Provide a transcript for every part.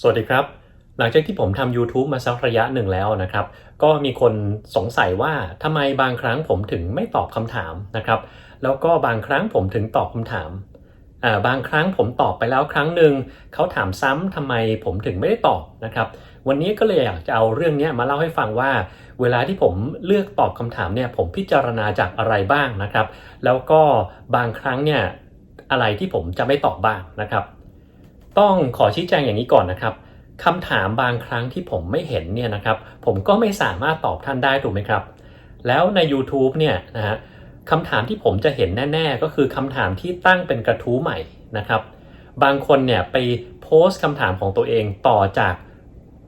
สวัสดีครับ หลังจากที่ผมทำ YouTube มาสักระยะหนึ่งแล้วนะครับ ก็มีคนสงสัยว่าทำไมบางครั้งผมถึงไม่ตอบคำถามนะครับ แล้วก็บางครั้งผมถึงตอบคำถามาบางครั้งผมตอบไปแล้วครั้งหนึ่งเขาถามซ้ำทำไมผมถึงไม่ได้ตอบนะครับ วันนี้ก็เลยอยากจะเอาเรื่องนี้มาเล่าให้ฟังว่า เวลาที่ผมเลือกตอบคำถามเนี่ยผมพิจารณาจากอะไรบ้างนะครับ แล้วก็บางครั้งเนี่ยอะไรที่ผมจะไม่ตอบบ้างนะครับ ต้องขอชี้แจงอย่างนี้ก่อนนะครับคำถามบางครั้งที่ผมไม่เห็นเนี่ยนะครับ ผมก็ไม่สามารถตอบท่านได้ถูกไหมครับ แล้วใน YouTube เนี่ยนะฮะคำถามที่ผมจะเห็นแน่ ๆ ก็คือคำถามที่ตั้งเป็นกระทู้ใหม่นะครับ บางคนเนี่ยไปโพสต์คำถามของตัวเองต่อจาก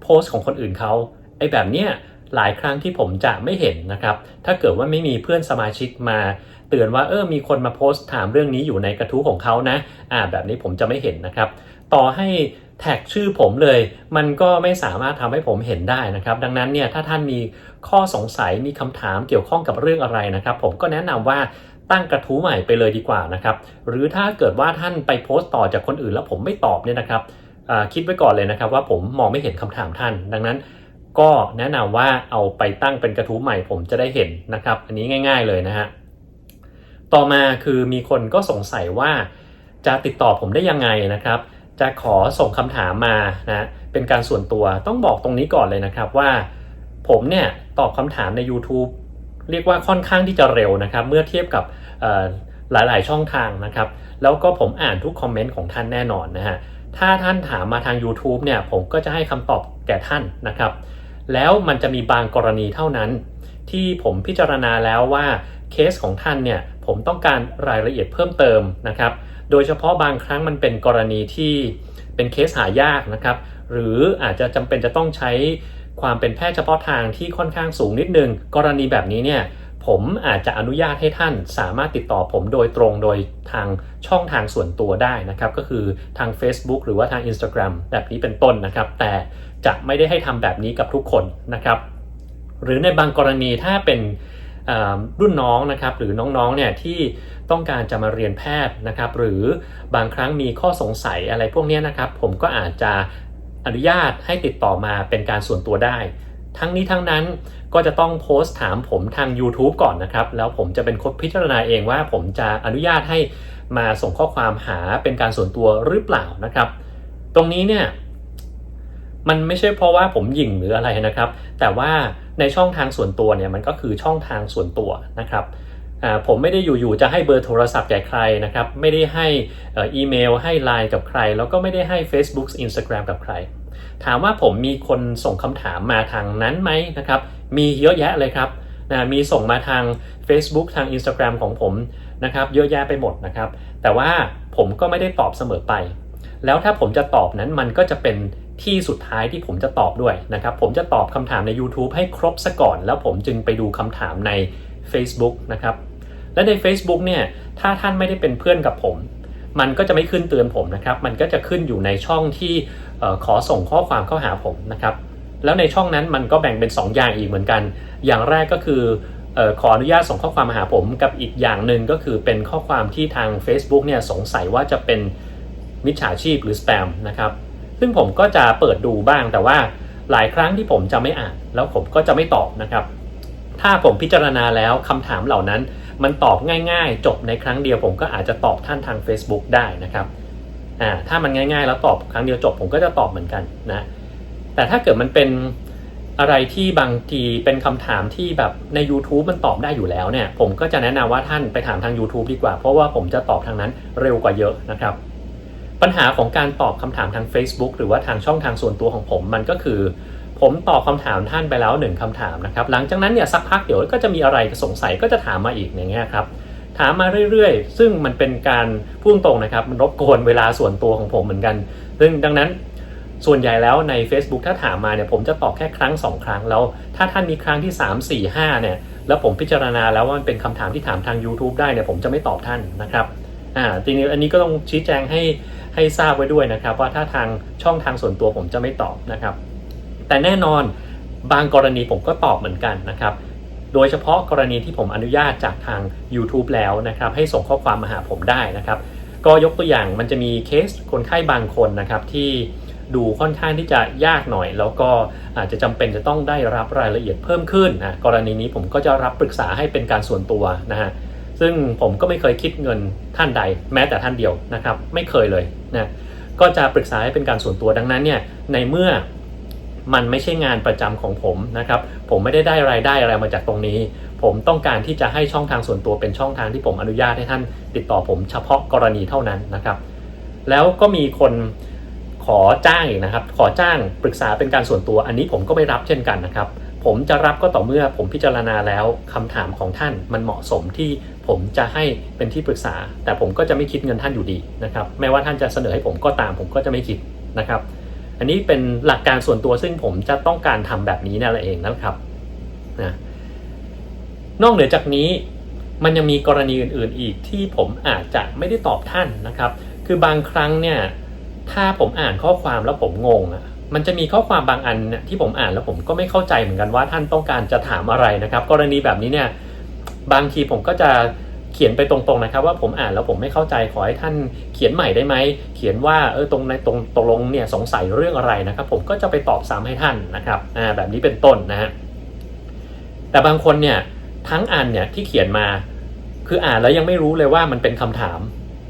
โพสต์ของคนอื่นเขาไอ้แบบเนี้ยหลายครั้งที่ผมจะไม่เห็นนะครับ ถ้าเกิดว่าไม่มีเพื่อนสมาชิกมา เตือนว่าเออมีคนมาโพสต์ถามเรื่องนี้อยู่ในกระทู้ของเขานะอ่าแบบนี้ผมจะไม่เห็นนะครับ ต่อให้แท็กชื่อผมเลย มันก็ไม่สามารถทำให้ผมเห็นได้นะครับ ดังนั้นเนี่ยถ้าท่านมีข้อสงสัยมีคำถามเกี่ยวข้องกับเรื่องอะไรนะครับ ผมก็แนะนำว่าตั้งกระทู้ใหม่ไปเลยดีกว่านะครับ หรือถ้าเกิดว่าท่านไปโพสต์ต่อจากคนอื่นแล้วผมไม่ตอบเนี่ยนะครับอ่าคิดไว้ก่อนเลยนะครับว่าผมมองไม่เห็นคำถามท่าน ดังนั้นก็แนะนำว่าเอาไปตั้งเป็นกระทู้ใหม่ผมจะได้เห็นนะครับ อันนี้ง่าย ๆเลยนะฮะ ต่อมาคือมีคนก็สงสัยว่าจะติดต่อผมได้ยังไงนะครับ จะขอส่งคำถามมานะเป็นการส่วนตัวต้องบอกตรงนี้ก่อนเลยนะครับว่า ผมเนี่ยตอบคำถามใน YouTube เรียกว่าค่อนข้างที่จะเร็วนะครับ เมื่อเทียบกับหลาย ๆ ช่องทางนะครับ แล้วก็ผมอ่านทุกคอมเมนต์ของท่านแน่นอนนะฮะถ้าท่านถามมาทาง YouTube เนี่ยผมก็จะให้คำตอบแก่ท่านนะครับ แล้วมันจะมีบางกรณีเท่านั้น ที่ผมพิจารณาแล้วว่า เคสของท่านเนี่ยผมต้องการรายละเอียดเพิ่มเติมนะครับ โดยเฉพาะบางครั้งมันเป็นกรณีที่เป็นเคสหายากนะครับ หรืออาจจะจำเป็นจะต้องใช้ความเป็นแพทย์เฉพาะทางที่ค่อนข้างสูงนิดนึง กรณีแบบนี้เนี่ยผมอาจจะอนุญาตให้ท่านสามารถติดต่อผมโดยตรงโดยทางช่องทางส่วนตัวได้นะครับ ก็คือทาง Facebook หรือว่าทาง Instagram แบบนี้เป็นต้นนะครับ แต่จะไม่ได้ให้ทำแบบนี้กับทุกคนนะครับ หรือในบางกรณีถ้าเป็น รุ่นน้องนะครับหรือน้องๆเนี่ยที่ต้องการจะมาเรียนแพทย์นะครับ หรือบางครั้งมีข้อสงสัยอะไรพวกนี้นะครับ ผมก็อาจจะอนุญาตให้ติดต่อมาเป็นการส่วนตัวได้ ทั้งนี้ทั้งนั้นก็จะต้องโพสต์ถามผมทาง YouTube ก่อนนะครับ แล้วผมจะเป็นคนพิจารณาเองว่า ผมจะอนุญาตให้มาส่งข้อความหาเป็นการส่วนตัวหรือเปล่านะครับ ตรงนี้เนี่ย มันไม่ใช่เพราะว่าผมหยิ่งหรืออะไรนะครับ แต่ว่าในช่องทางส่วนตัวเนี่ยมันก็คือช่องทางส่วนตัวนะครับผมไม่ได้อยู่ๆจะให้เบอร์โทรศัพท์แก่ใครนะครับ ไม่ได้ให้อีเมล ให้ไลน์กับใคร แล้วก็ไม่ได้ให้ Facebook Instagram กับใคร ถามว่าผมมีคนส่งคำถามมาทางนั้นไหมนะครับ มีเยอะแยะเลยครับนะมีส่งมาทาง Facebook ทาง Instagram ของผมนะครับเยอะแยะไปหมดนะครับ แต่ว่าผมก็ไม่ได้ตอบเสมอไป แล้วถ้าผมจะตอบนั้นมันก็จะเป็น ที่สุดท้ายที่ผมจะตอบด้วยนะครับ ผมจะตอบคำถามใน YouTube ให้ครบซะก่อน แล้วผมจึงไปดูคำถามใน Facebook นะครับ และใน Facebook เนี่ย ถ้าท่านไม่ได้เป็นเพื่อนกับผม มันก็จะไม่ขึ้นเตือนผมนะครับ มันก็จะขึ้นอยู่ในช่องที่ขอส่งข้อความเข้าหาผมนะครับ แล้วในช่องนั้นมันก็แบ่งเป็น 2 อย่างอีกเหมือนกัน อย่างแรกก็คือขออนุญาตส่งข้อความมาหาผมกับอีกอย่างหนึ่งก็คือเป็นข้อความที่ทาง Facebook เนี่ยสงสัยว่าจะเป็นมิจฉาชีพหรือสแปมนะครับ ซึ่งผมก็จะเปิดดูบ้างแต่ว่าหลายครั้งที่ผมจะไม่อ่าน แล้วผมก็จะไม่ตอบนะครับ ถ้าผมพิจารณาแล้วคำถามเหล่านั้น มันตอบง่ายๆ จบในครั้งเดียวผมก็อาจจะตอบท่านทาง Facebook ได้นะครับอ่าถ้ามันง่ายๆ แล้วตอบครั้งเดียวจบผมก็จะตอบเหมือนกันนะแต่ถ้าเกิดมันเป็นอะไรที่บางทีเป็นคำถามที่แบบใน YouTube มันตอบได้อยู่แล้วเนี่ย ผมก็จะแนะนำว่าท่านไปถามทาง YouTube ดีกว่า เพราะว่าผมจะตอบทางนั้นเร็วกว่าเยอะนะครับ ปัญหาของการตอบคำถามทาง Facebook หรือว่าทางช่องทางส่วนตัวของผมมันก็คือ ผมตอบคำถามท่านไปแล้วหนึ่งคำถามนะครับหลังจากนั้นเนี่ยสักพักเดี๋ยวก็จะมีอะไรสงสัยก็จะถามมาอีกอย่างเงี้ยครับถามมาเรื่อยๆ ซึ่งมันเป็นการพูดตรงนะครับ มันรบกวนเวลาส่วนตัวของผมเหมือนกัน ซึ่งดังนั้นส่วนใหญ่แล้วใน Facebook ถ้าถามมาเนี่ยผมจะตอบแค่ครั้ง 2 ครั้งแล้ว ถ้าท่านมีครั้งที่ 3 4 5เนี่ยแล้วผมพิจารณาแล้วว่ามันเป็นคำถามที่ถามทาง YouTube ได้เนี่ยผมจะไม่ตอบท่านนะครับอ่าทีนี้อันนี้ก็ต้องชี้แจงให้ ให้ทราบไว้ด้วยนะครับ ว่าถ้าทางช่องทางส่วนตัวผมจะไม่ตอบนะครับ แต่แน่นอนบางกรณีผมก็ตอบเหมือนกันนะครับ โดยเฉพาะกรณีที่ผมอนุญาตจากทาง YouTube แล้วนะครับ ให้ส่งข้อความมาหาผมได้นะครับ ก็ยกตัวอย่างมันจะมีเคสคนไข้บางคนนะครับที่ดูค่อนข้างที่จะยากหน่อย แล้วก็อาจจะจำเป็นจะต้องได้รับรายละเอียดเพิ่มขึ้นนะกรณีนี้ผมก็จะรับปรึกษาให้เป็นการส่วนตัวนะฮะ ซึ่งผมก็ไม่เคยคิดเงินท่านใด แม้แต่ท่านเดียวนะครับไม่เคยเลยนะก็จะปรึกษาให้เป็นการส่วนตัวดังนั้นเนี่ยในเมื่อมันไม่ใช่งานประจำของผมนะครับ ผมไม่ได้ได้รายได้อะไรมาจากตรงนี้ ผมต้องการที่จะให้ช่องทางส่วนตัวเป็นช่องทางที่ผมอนุญาตให้ท่านติดต่อผมเฉพาะกรณีเท่านั้นนะครับ แล้วก็มีคนขอจ้างอีกนะครับ ขอจ้างปรึกษาเป็นการส่วนตัว อันนี้ผมก็ไม่รับเช่นกันนะครับ ผมจะรับก็ต่อเมื่อผมพิจารณาแล้วคำถามของท่านมันเหมาะสมที่ ผมจะให้เป็นที่ปรึกษา แต่ผมก็จะไม่คิดเงินท่านอยู่ดีนะครับไม่ว่าท่านจะเสนอให้ผมก็ตามผมก็จะไม่คิดนะครับ อันนี้เป็นหลักการส่วนตัวซึ่งผมจะต้องการทำแบบนี้นั่นเองนะครับนะนอกเหนือจากนี้มันยังมีกรณีอื่น ๆ อีกที่ผมอาจจะไม่ได้ตอบท่านนะครับ คือบางครั้งเนี่ยถ้าผมอ่านข้อความแล้วผมงงอะมันจะมีข้อความบางอันที่ผมอ่านแล้วผมก็ไม่เข้าใจเหมือนกันว่าท่านต้องการจะถามอะไรนะครับ กรณีแบบนี้เนี่ย บางทีผมก็จะเขียนไปตรงๆนะครับ ว่าผมอ่านแล้วผมไม่เข้าใจขอให้ท่านเขียนใหม่ได้ไหมเขียนว่าเออตรงในตรงตรงลงเนี่ยสงสัยเรื่องอะไรนะครับ ผมก็จะไปตอบซ้ำให้ท่านนะครับอ่าแบบนี้เป็นต้นนะฮะแต่บางคนเนี่ยทั้งอันเนี่ยที่เขียนมาคืออ่านแล้วยังไม่รู้เลยว่ามันเป็นคำถาม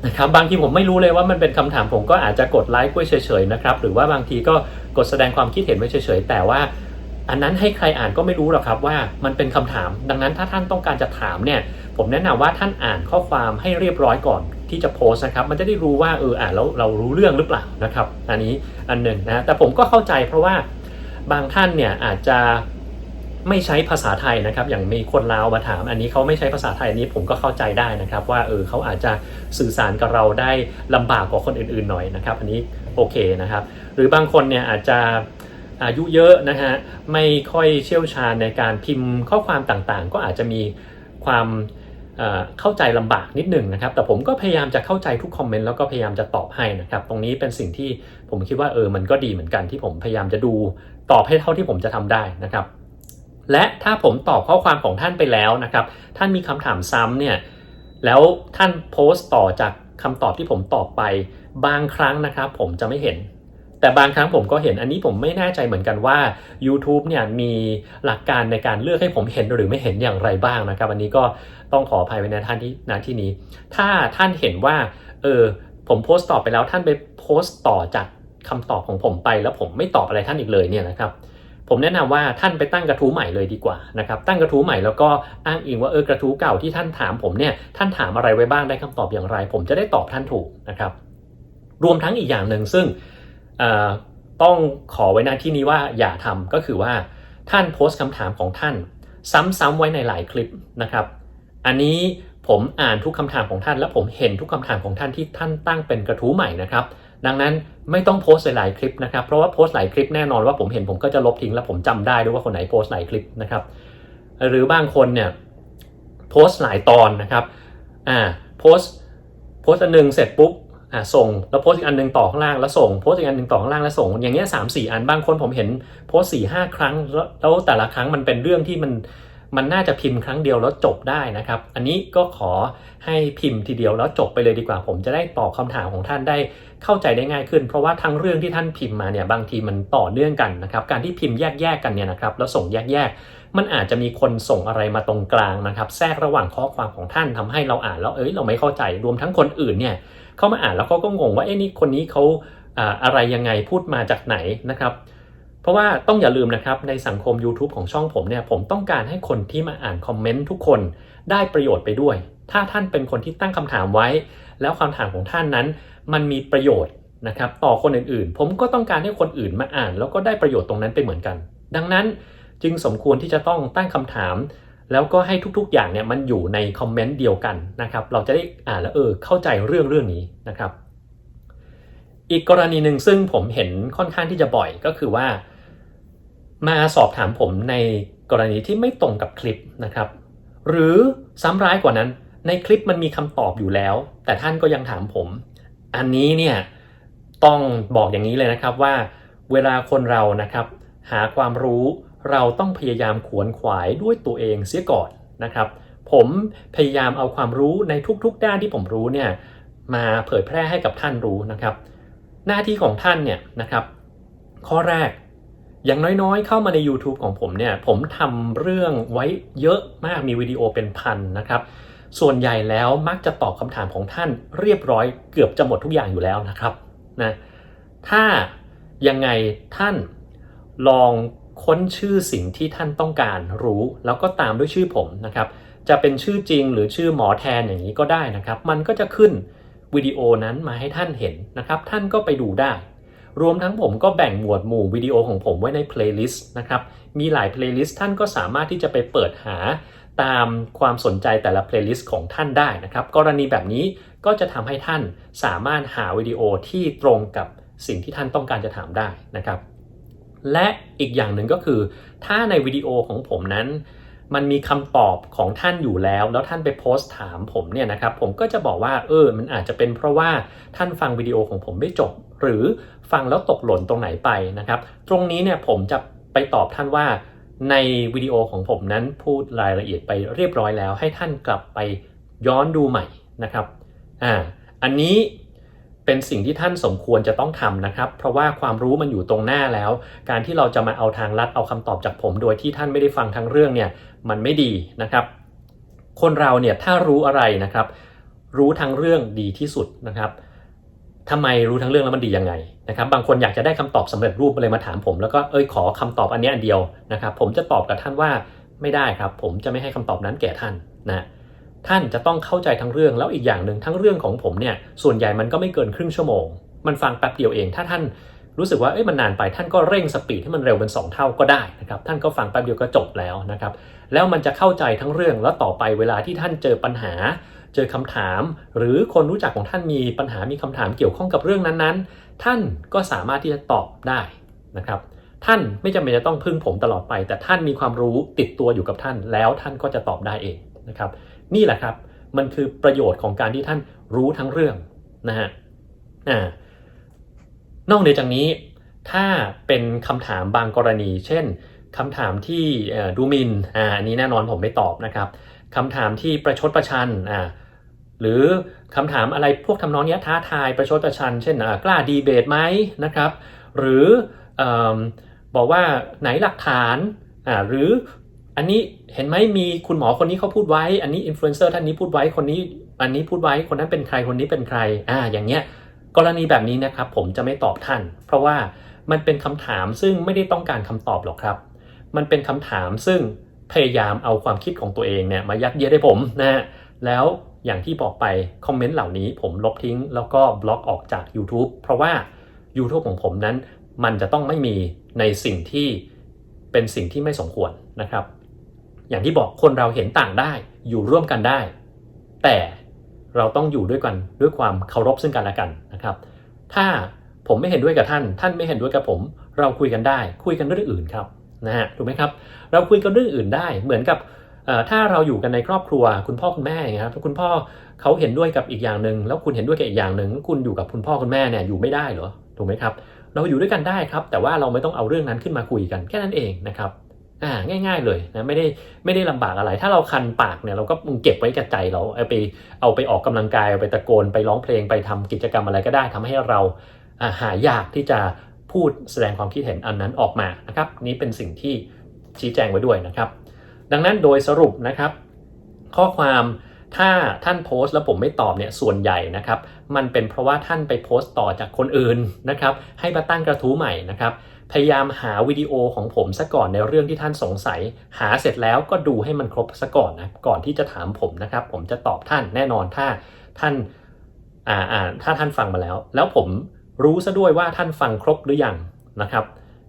นะครับบางทีผมไม่รู้เลยว่ามันเป็นคำถามผมก็อาจจะกดไลค์ไว้เฉยๆนะครับหรือว่าบางทีก็กดแสดงความคิดเห็นไว้เฉยๆแต่ว่า อันนั้นให้ใครอ่านก็ไม่รู้หรอกครับว่ามันเป็นคำถาม ดังนั้นถ้าท่านต้องการจะถามเนี่ย ผมแนะนำว่าท่านอ่านข้อความให้เรียบร้อยก่อนที่จะโพสนะครับ มันจะได้รู้ว่าเอออ่านแล้วเรารู้เรื่องหรือเปล่านะครับ อันนี้อันหนึ่งนะแต่ผมก็เข้าใจเพราะว่าบางท่านเนี่ยอาจจะไม่ใช้ภาษาไทยนะครับ อย่างมีคนลาวมาถาม อันนี้เขาไม่ใช้ภาษาไทยอันนี้ผมก็เข้าใจได้นะครับ ว่าเออเขาอาจจะสื่อสารกับเราได้ลำบากกว่าคนอื่นๆหน่อยนะครับ อันนี้โอเคนะครับ หรือบางคนเนี่ยอาจจะ อายุเยอะนะฮะไม่ค่อยเชี่ยวชาญในการพิมพ์ข้อความต่างๆ ก็อาจจะมีความเข้าใจลำบากนิดหนึ่งนะครับ แต่ผมก็พยายามจะเข้าใจทุกคอมเมนต์แล้วก็พยายามจะตอบให้นะครับ ตรงนี้เป็นสิ่งที่ผมคิดว่าเออมันก็ดีเหมือนกันที่ผมพยายามจะดูตอบให้เท่าที่ผมจะทำได้นะครับ และถ้าผมตอบข้อความของท่านไปแล้วนะครับ ท่านมีคำถามซ้ำเนี่ยแล้วท่านโพสต์ต่อจากคำตอบที่ผมตอบไปบางครั้งนะครับ ผมจะไม่เห็น แต่บางครั้งผมก็เห็นอันนี้ผมไม่แน่ใจเหมือนกันว่า YouTube เนี่ยมีหลักการในการเลือกให้ผมเห็นหรือไม่เห็นอย่างไรบ้างนะครับ อันนี้ก็ต้องขออภัยไว้ในท่านที่ณที่นี้ ถ้าท่านเห็นว่าเออผมโพสต์ตอบไปแล้วท่านไปโพสต์ต่อจากคำตอบของผมไป แล้วผมไม่ตอบอะไรท่านอีกเลยเนี่ยนะครับผมแนะนำว่าท่านไปตั้งกระทู้ใหม่เลยดีกว่านะครับตั้งกระทู้ใหม่แล้วก็อ้างอิงว่าเออกระทู้เก่าที่ท่านถามผมเนี่ยท่านถามอะไรไว้บ้างได้คำตอบอย่างไร ผมจะได้ตอบท่านถูกนะครับรวมทั้งอีกอย่างหนึ่งซึ่ง ต้องขอไว้หน้าที่นี้ว่าอย่าทำก็คือว่าท่านโพสต์คำถามของท่าน ซ้ำๆไว้ในหลายคลิปนะครับ อันนี้ผมอ่านทุกคำถามของท่าน และผมเห็นทุกคำถามของท่านที่ท่านตั้งเป็นกระทู้ใหม่นะครับ ดังนั้นไม่ต้องโพสต์หลายคลิปนะครับ เพราะว่าโพสต์หลายคลิปแน่นอนว่าผมเห็นผมก็จะลบทิ้งและผมจำได้ด้วยว่าคนไหนโพสต์หลายคลิปนะครับ หรือบางคนเนี่ยโพสต์หลายตอนนะครับ อ่า โพสต์โพสต์อันหนึ่งเสร็จปุ๊บ อ่าส่งแล้วโพสต์อีกอันหนึ่งต่อข้างล่างแล้วส่งโพสต์อีกอันหนึ่งต่อข้างล่างแล้วส่ง อย่างเงี้ยสามสี่อันบางคนผมเห็นโพสต์สี่ห้าครั้งแล้วแต่ละครั้งมันเป็นเรื่องที่มันมันน่าจะพิมพ์ครั้งเดียวแล้วจบได้นะครับ อันนี้ก็ขอให้พิมพ์ทีเดียวแล้วจบไปเลยดีกว่า ผมจะได้ตอบคาถามของท่านได้เข้าใจได้ง่ายขึ้น เพราะว่าทั้งเรื่องที่ท่านพิมพ์มาเนี่ยบางทีมันต่อเนื่องกันนะครับ การที่พิมพ์แยกๆกันเนี่ยนะครับแล้วส่งแยกๆ มันอาจจะมีคนส่งอะไรมาตรงกลางนะครับ แทรกระหว่างข้อความของท่านทำให้เราอ่านแล้วเอ้ยเราไม่เข้าใจรวมทั้งคนอื่นเนี่ย เขามาอ่านแล้วเขาก็งงว่าเอ้นี่คนนี้เขาอะไรยังไงพูดมาจากไหนนะครับ เพราะว่าต้องอย่าลืมนะครับในสังคม YouTube ของช่องผมเนี่ยผมต้องการให้คนที่มาอ่านคอมเมนต์ทุกคนได้ประโยชน์ไปด้วย ถ้าท่านเป็นคนที่ตั้งคำถามไว้ แล้วคำถามของท่านนั้น มันมีประโยชน์นะครับต่อคนอื่นๆ ผมก็ต้องการให้คนอื่นมาอ่าน แล้วก็ได้ประโยชน์ตรงนั้นไปเหมือนกัน ดังนั้นจึงสมควรที่จะต้องตั้งคำถาม แล้วก็ให้ทุกๆ อย่างเนี่ยมันอยู่ในคอมเมนต์เดียวกันนะครับ เราจะได้อ่านแล้วเออเข้าใจเรื่องเรื่องนี้นะครับ อีกกรณีหนึ่งซึ่งผมเห็นค่อนข้างที่จะบ่อยก็คือว่า มาสอบถามผมในกรณีที่ไม่ตรงกับคลิปนะครับ หรือซ้ำร้ายกว่านั้น ในคลิปมันมีคำตอบอยู่แล้ว แต่ท่านก็ยังถามผม อันนี้เนี่ยต้องบอกอย่างนี้เลยนะครับว่า เวลาคนเรานะครับ หาความรู้ เราต้องพยายามขวนขวายด้วยตัวเองเสียก่อนนะครับ ผมพยายามเอาความรู้ในทุกๆ ด้านที่ผมรู้เนี่ยมาเผยแพร่ให้กับท่านรู้นะครับ หน้าที่ของท่านเนี่ยนะครับ ข้อแรกอย่างน้อยๆ เข้ามาใน YouTube ของผมเนี่ย ผมทำเรื่องไว้เยอะมากมีวิดีโอเป็นพันนะครับ ส่วนใหญ่แล้วมักจะตอบคำถามของท่านเรียบร้อยเกือบจะหมดทุกอย่างอยู่แล้วนะครับนะถ้ายังไงท่านลอง ค้นชื่อสิ่งที่ท่านต้องการรู้ แล้วก็ตามด้วยชื่อผมนะครับ จะเป็นชื่อจริงหรือชื่อหมอแทนอย่างนี้ก็ได้นะครับ มันก็จะขึ้นวิดีโอนั้นมาให้ท่านเห็นนะครับ ท่านก็ไปดูได้ รวมทั้งผมก็แบ่งหมวดหมู่วิดีโอของผมไว้ในเพลย์ลิสต์นะครับ มีหลายเพลย์ลิสต์ท่านก็สามารถที่จะไปเปิดหาตามความสนใจแต่ละเพลย์ลิสต์ของท่านได้นะครับ กรณีแบบนี้ก็จะทำให้ท่านสามารถหาวิดีโอที่ตรงกับสิ่งที่ท่านต้องการจะถามได้นะครับ และอีกอย่างหนึ่งก็คือ ถ้าในวิดีโอของผมนั้นมันมีคำตอบของท่านอยู่แล้ว แล้วท่านไปโพสต์ถามผมเนี่ยนะครับ ผมก็จะบอกว่าเออ มันอาจจะเป็นเพราะว่าท่านฟังวิดีโอของผมไม่จบ หรือฟังแล้วตกหล่นตรงไหนไปนะครับ ตรงนี้เนี่ยผมจะไปตอบท่านว่าในวิดีโอของผมนั้นพูดรายละเอียดไปเรียบร้อยแล้ว ให้ท่านกลับไปย้อนดูใหม่นะครับ อ่า อันนี้ เป็นสิ่งที่ท่านสมควรจะต้องทำนะครับ เพราะว่าความรู้มันอยู่ตรงหน้าแล้ว การที่เราจะมาเอาทางลัดเอาคำตอบจากผม โดยที่ท่านไม่ได้ฟังทั้งเรื่องเนี่ยมันไม่ดีนะครับ คนเราเนี่ยถ้ารู้อะไรนะครับ รู้ทั้งเรื่องดีที่สุดนะครับทำไมรู้ทั้งเรื่องแล้วมันดียังไงนะครับบางคนอยากจะได้คำตอบสำเร็จรูปเลยมาถามผม แล้วก็เอ้ยขอคำตอบอันนี้อันเดียวนะครับ ผมจะตอบกับท่านว่าไม่ได้ครับ ผมจะไม่ให้คำตอบนั้นแก่ท่านนะ ท่านจะต้องเข้าใจทั้งเรื่องแล้วอีกอย่างหนึ่งทั้งเรื่องของผมเนี่ยส่วนใหญ่มันก็ไม่เกินครึ่งชั่วโมง มันฟังแป๊บเดียวเอง ถ้าท่านรู้สึกว่าเอ้ยมันนานไปท่านก็เร่งสปีดให้มันเร็วเป็น 2 เท่าก็ได้นะครับท่านก็ฟังแป๊บเดียวก็จบแล้วนะครับแล้วมันจะเข้าใจทั้งเรื่องแล้วต่อไปเวลาที่ท่านเจอปัญหา เจอคำถาม หรือคนรู้จักของท่านมีปัญหามีคำถามเกี่ยวข้องกับเรื่องนั้นๆ ท่านก็สามารถที่จะตอบได้นะครับท่านไม่จำเป็นจะต้องพึ่งผมตลอดไป แต่ท่านมีความรู้ติดตัวอยู่กับท่าน แล้วท่านก็จะตอบได้เองนะครับ นี่แหละครับ มันคือประโยชน์ของการที่ท่านรู้ทั้งเรื่องนะฮะอ่านอกเหนือจากนี้ ถ้าเป็นคำถามบางกรณี เช่นคำถามที่ดูมินอ่าอันนี้แน่นอนผมไม่ตอบนะครับคำถามที่ประชดประชันอ่าหรือคำถามอะไรพวกทำนองนี้ท้าทายประชดประชัน เช่นกล้าดีเบตไหมนะครับ หรืออบอกว่าไหนหลักฐานหรือ อันนี้เห็นไหมมีคุณหมอคนนี้เขาพูดไว้ อันนี้อินฟลูเอนเซอร์ท่านนี้พูดไว้คนนี้ อันนี้พูดไว้คนนั้นเป็นใครคนนี้เป็นใครอ่าอย่างเงี้ยกรณีแบบนี้นะครับผมจะไม่ตอบท่าน เพราะว่ามันเป็นคำถามซึ่งไม่ได้ต้องการคำตอบหรอกครับ มันเป็นคำถามซึ่งพยายามเอาความคิดของตัวเองเนี่ยมายัดเยียดให้ผมนะฮะแล้วอย่างที่บอกไปคอมเมนต์เหล่านี้ผมลบทิ้ง แล้วก็บล็อกออกจาก YouTube เพราะว่า YouTube ของผมนั้น มันจะต้องไม่มีในสิ่งที่เป็นสิ่งที่ไม่สมควรนะครับ อย่างที่บอกคนเราเห็นต่างได้อยู่ร่วมกันได้ แต่เราต้องอยู่ด้วยกันด้วยความเคารพซึ่งกันและกันนะครับ ถ้าผมไม่เห็นด้วยกับท่าน ท่านไม่เห็นด้วยกับผม เราคุยกันได้ คุยกันเรื่องอื่นครับนะฮะถูกไหมครับ เราคุยกันเรื่องอื่นได้เหมือนกับถ้าเราอยู่กันในครอบครัว คุณพ่อคุณแม่ครับคุณพ่อเขาเห็นด้วยกับอีกอย่างหนึ่งแล้วคุณเห็นด้วยกับอีกอย่างหนึ่งคุณอยู่กับคุณพ่อคุณแม่เนี่ยอยู่ไม่ได้เหรอถูกไหมครับ เราอยู่ด้วยกันได้ครับ แต่ว่าเราไม่ต้องเอาเรื่องนั้นขึ้นมาคุยกันแค่นั้นเองนะครับ อ่าง่าย ๆเลยนะไม่ได้ไม่ได้ลำบากอะไร ถ้าเราคันปากเนี่ยเราก็เก็บไว้กับใจเราเอาไปเอาไปออกกำลังกายเอาไปตะโกนไปร้องเพลงไปทำกิจกรรมอะไรก็ได้ทำให้เราหายากที่จะพูดแสดงความคิดเห็นอันนั้นออกมานะครับนี่เป็นสิ่งที่ชี้แจงไว้ด้วยนะครับ ดังนั้นโดยสรุปนะครับ ข้อความถ้าท่านโพสต์แล้วผมไม่ตอบเนี่ยส่วนใหญ่นะครับ มันเป็นเพราะว่าท่านไปโพสต์ต่อจากคนอื่นนะครับ ให้มาตั้งกระทู้ใหม่นะครับ พยายามหาวิดีโอของผมซะก่อนในเรื่องที่ท่านสงสัย หาเสร็จแล้วก็ดูให้มันครบซะก่อนนะก่อนที่จะถามผมนะครับ ผมจะตอบท่านแน่นอนถ้าท่านอ่าอ่าถ้าท่านฟังมาแล้ว แล้วผมรู้ซะด้วยว่าท่านฟังครบหรือยังนะครับ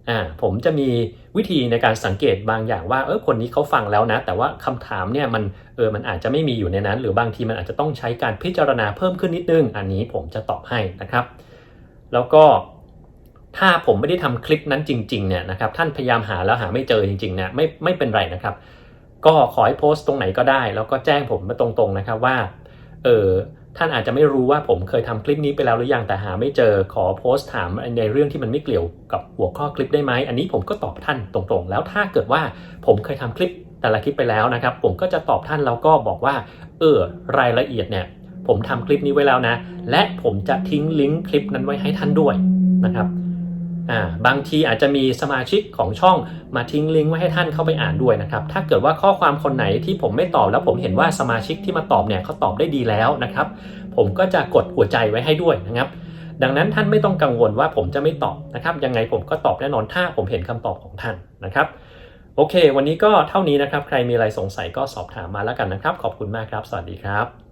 อ่าผมจะมีวิธีในการสังเกตบางอย่างว่าเออคนนี้เขาฟังแล้วนะ แต่ว่าคำถามเนี่ยมันเออมันอาจจะไม่มีอยู่ในนั้น หรือบางทีมันอาจจะต้องใช้การพิจารณาเพิ่มขึ้นนิดนึง อันนี้ผมจะตอบให้นะครับ แล้วก็ ถ้าผมไม่ได้ทำคลิปนั้นจริงๆเนี่ยนะครับท่านพยายามหาแล้วหาไม่เจอจริงๆเนี่ยไม่ไม่เป็นไรนะครับ ก็ขอให้โพสต์ตรงไหนก็ได้ แล้วก็แจ้งผมมาตรงๆนะครับว่าเออท่านอาจจะไม่รู้ว่าผมเคยทำคลิปนี้ไปแล้วหรือยังแต่หาไม่เจอขอโพสต์ถามในเรื่องที่มันไม่เกี่ยวกับหัวข้อคลิปได้ไหมอันนี้ผมก็ตอบท่านตรงๆ แล้วถ้าเกิดว่าผมเคยทำคลิปแต่ละคลิปไปแล้วนะครับ ผมก็จะตอบท่านแล้วก็บอกว่า เออรายละเอียดเนี่ยผมทำคลิปนี้ไว้แล้วนะ และผมจะทิ้งลิงก์คลิปนั้นไว้ให้ท่านด้วยนะครับ อ่าบางทีอาจจะมีสมาชิกของช่องมาทิ้งลิงก์ไว้ให้ท่านเข้าไปอ่านด้วยนะครับ ถ้าเกิดว่าข้อความคนไหนที่ผมไม่ตอบแล้วผมเห็นว่าสมาชิกที่มาตอบเนี่ยเขาตอบได้ดีแล้วนะครับ ผมก็จะกดหัวใจไว้ให้ด้วยนะครับดังนั้นท่านไม่ต้องกังวลว่าผมจะไม่ตอบนะครับ ยังไงผมก็ตอบแน่นอนถ้าผมเห็นคำตอบของท่านนะครับ โอเค วันนี้ก็เท่านี้นะครับ ใครมีอะไรสงสัยก็สอบถามมาแล้วกันนะครับ ขอบคุณมากครับ สวัสดีครับ